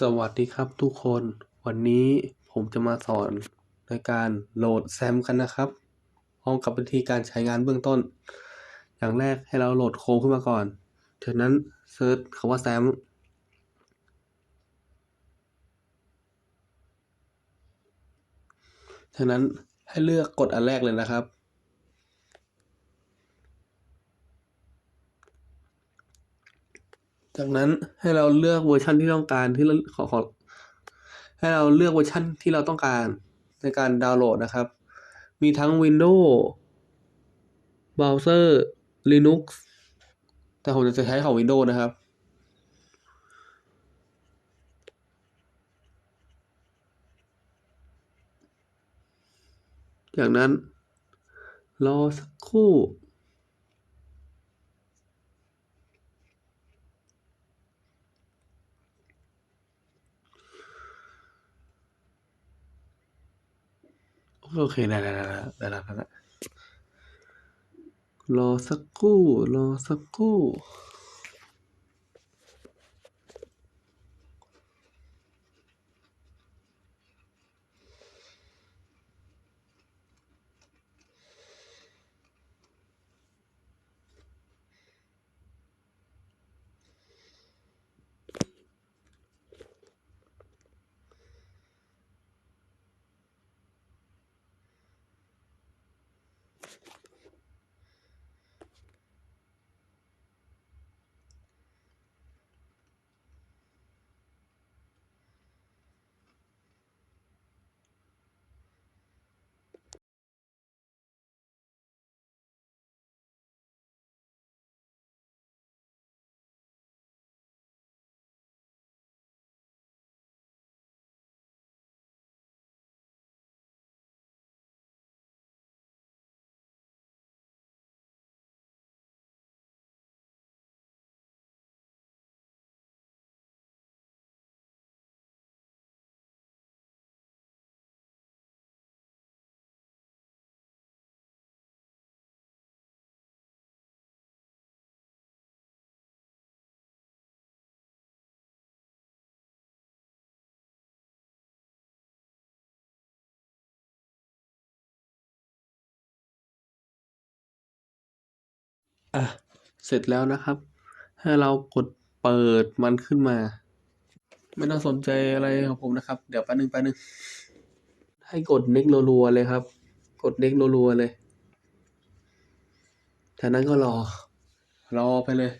สวัสดีครับทุกคน วันนี้ผมจะมาสอนในการโหลดแซมกันนะครับ พร้อมกับวิธีการใช้งานเบื้องต้น อย่างแรกให้เราโหลดโครงขึ้นมาก่อนจากนั้นเซิร์ชคำว่าแซมจากนั้นให้เลือกกดอันแรกเลยนะครับ จากนั้นให้เราเลือกเวอร์ชันที่ต้องการที่เราขอขอให้เราเลือกเวอร์ชันที่เราต้องการในการดาวน์โหลดนะครับ มีทั้ง Windows Browser Linux แต่ผมจะใช้ของ Windows นะครับ จากนั้น รอสักครู่ โอเคได้ได้ได้ได้ได้รอสักครู่ รอสักครู่ อะ เสร็จแล้วนะครับ ให้เรากดเปิดมันขึ้นมา ไม่ต้องสนใจอะไรของผมนะครับ เดี๋ยวแป๊บนึงแป๊บนึง ให้กดเน็กรัวๆเลยครับ กดเน็กรัวๆเลยจากนั้นก็รอ รอไปเลย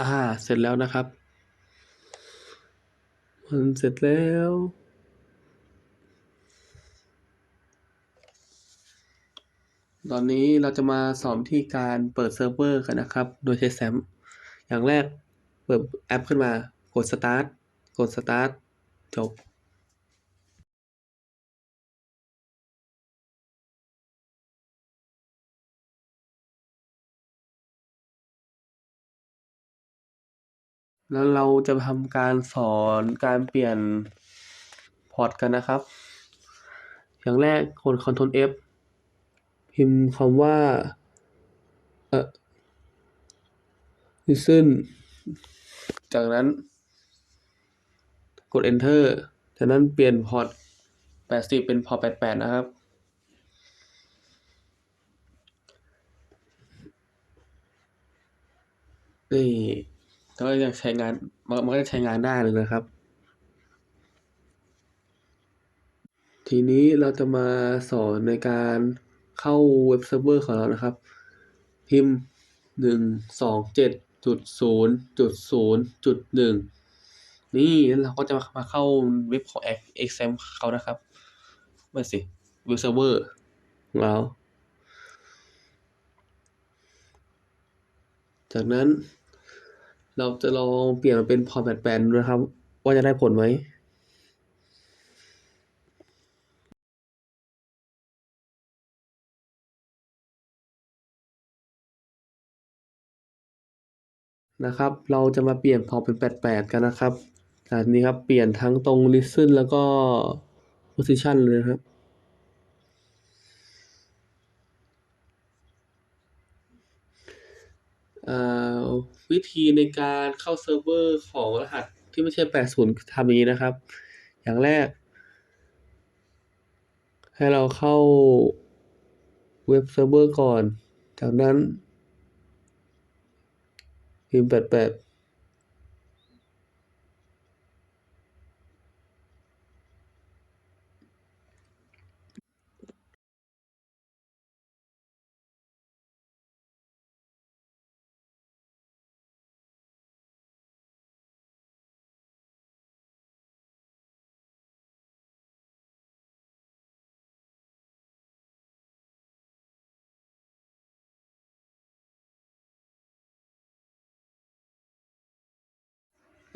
อ่า เสร็จแล้วนะครับ มันเสร็จแล้ว ตอนนี้เราจะมาสอนที่การเปิดเซิร์ฟเวอร์กันนะครับ โดยใช้แซม อย่างแรกเปิดแอปขึ้นมา กด start กด start จบ แล้วเราจะทำการสอนการเปลี่ยนพอร์ตกันนะครับ อย่างแรกกด Ctrl F พิมพ์คำว่าเอ่อ listen จากนั้น กด enter จากนั้นเปลี่ยนพอร์ต80 เป็นพอร์ต88 นะครับ นี่ ก็ยังใช้งานมันก็ใช้งานได้เลยนะครับ ทีนี้เราจะมาสอนในการเข้าเว็บเซิร์ฟเวอร์ของเรานะครับ พิมพ์หนึ่งสองเจ็ดจุดศูนย์จุดศูนย์จุดหนึ่งนี่แล้วเราก็จะมาเข้าเว็บของ Exam เขานะครับไม่สิเว็บเซิร์ฟเวอร์ของเราจากนั้น เราจะลองเปลี่ยนมาเป็นพอร์ต88ดูนะครับ ว่าจะได้ผลไหมนะครับ เราจะมาเปลี่ยนพอเป็น 88 กันนะครับจากนี้ครับ เปลี่ยนทั้งตรง listen แล้วก็ position เลยครับ อ่า วิธีในการเข้าเซิร์ฟเวอร์ของรหัสที่ไม่ใช่ 80ทำอย่างนี้นะครับ อย่างแรก ให้เราเข้าเว็บเซิร์ฟเวอร์ก่อน จากนั้นพิมพ์88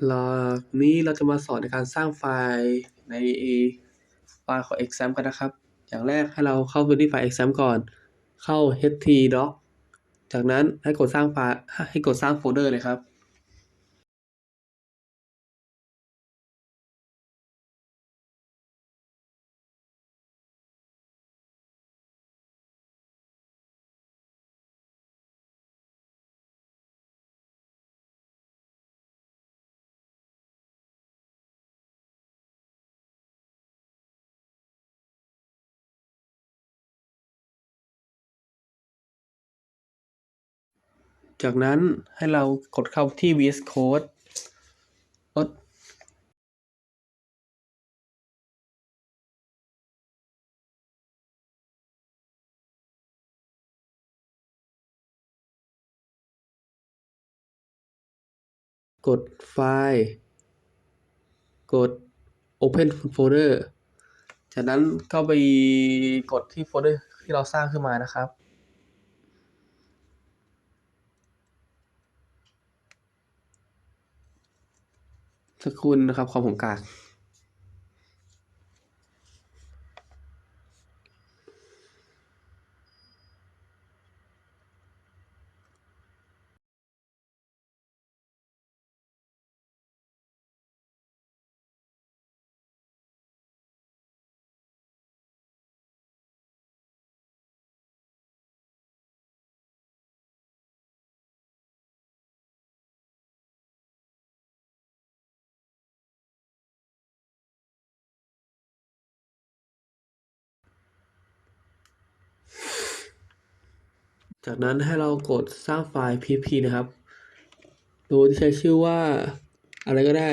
หลักนี้เราจะมาสอนในการสร้างไฟล์ในไฟล์ของ exam กันนะครับ อย่างแรกให้เราเข้าไปที่ไฟล์ exam ก่อน เข้า htdoc จากนั้นให้กดสร้างไฟล์ให้กดสร้างโฟลเดอร์เลยครับ จากนั้นให้เรากดเข้าที่ VS Code กดกดไฟล์ กด Open Folder จากนั้นเข้าไปกดที่โฟลเดอร์ที่เราสร้างขึ้นมานะครับ สักครู่นะครับ ความผมกาก จากนั้นให้เรากดสร้างไฟล์ php นะครับ โดยที่ใช้ชื่อว่าอะไรก็ได้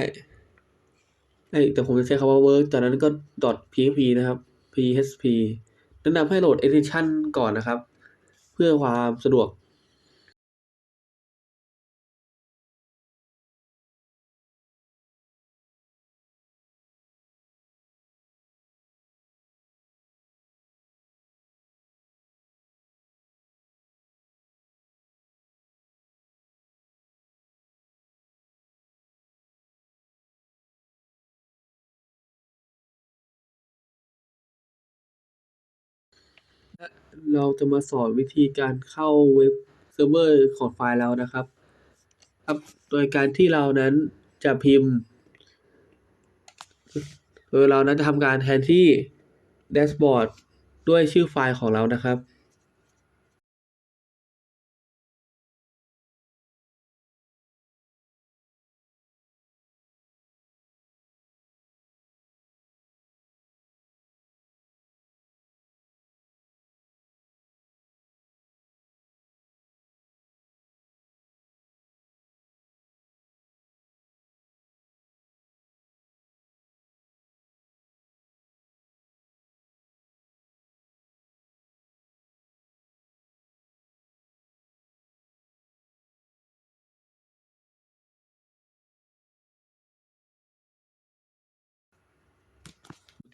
เอ้ยแต่ผมจะใช้คำว่า work จากนั้นก็ .php นะครับ php แนะนำให้โหลด extension ก่อนนะครับ เพื่อความสะดวก เราจะมาสอนวิธีการเข้าเว็บเซิร์ฟเวอร์ของไฟล์เรานะครับ ครับ โดยการที่เรานั้นจะพิมพ์ โดยเรานั้นจะทำการแทนที่แดชบอร์ดด้วยชื่อไฟล์ของเรานะครับ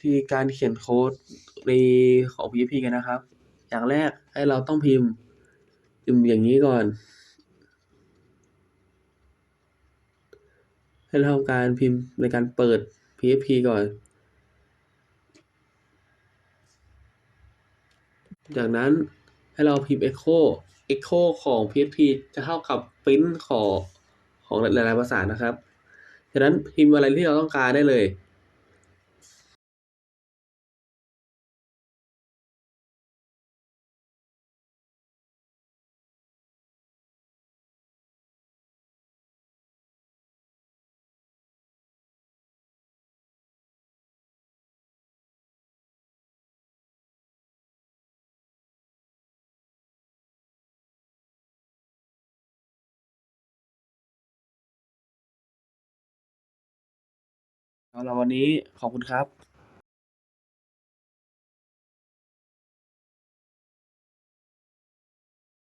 ธีการเขียนโค้ดในของ PHP กันนะครับ อย่างแรกให้เราต้องพิมพ์พิมพ์อย่างนี้ก่อน ให้เราทำการพิมพ์ในการเปิด PHP ก่อน จากนั้นให้เราพิมพ์ echo echo ของ PHP จะเท่ากับ print ของของหลายๆภาษานะครับจากนั้นพิมพ์อะไรที่เราต้องการได้เลย สำหรับวันนี้ขอบคุณครับ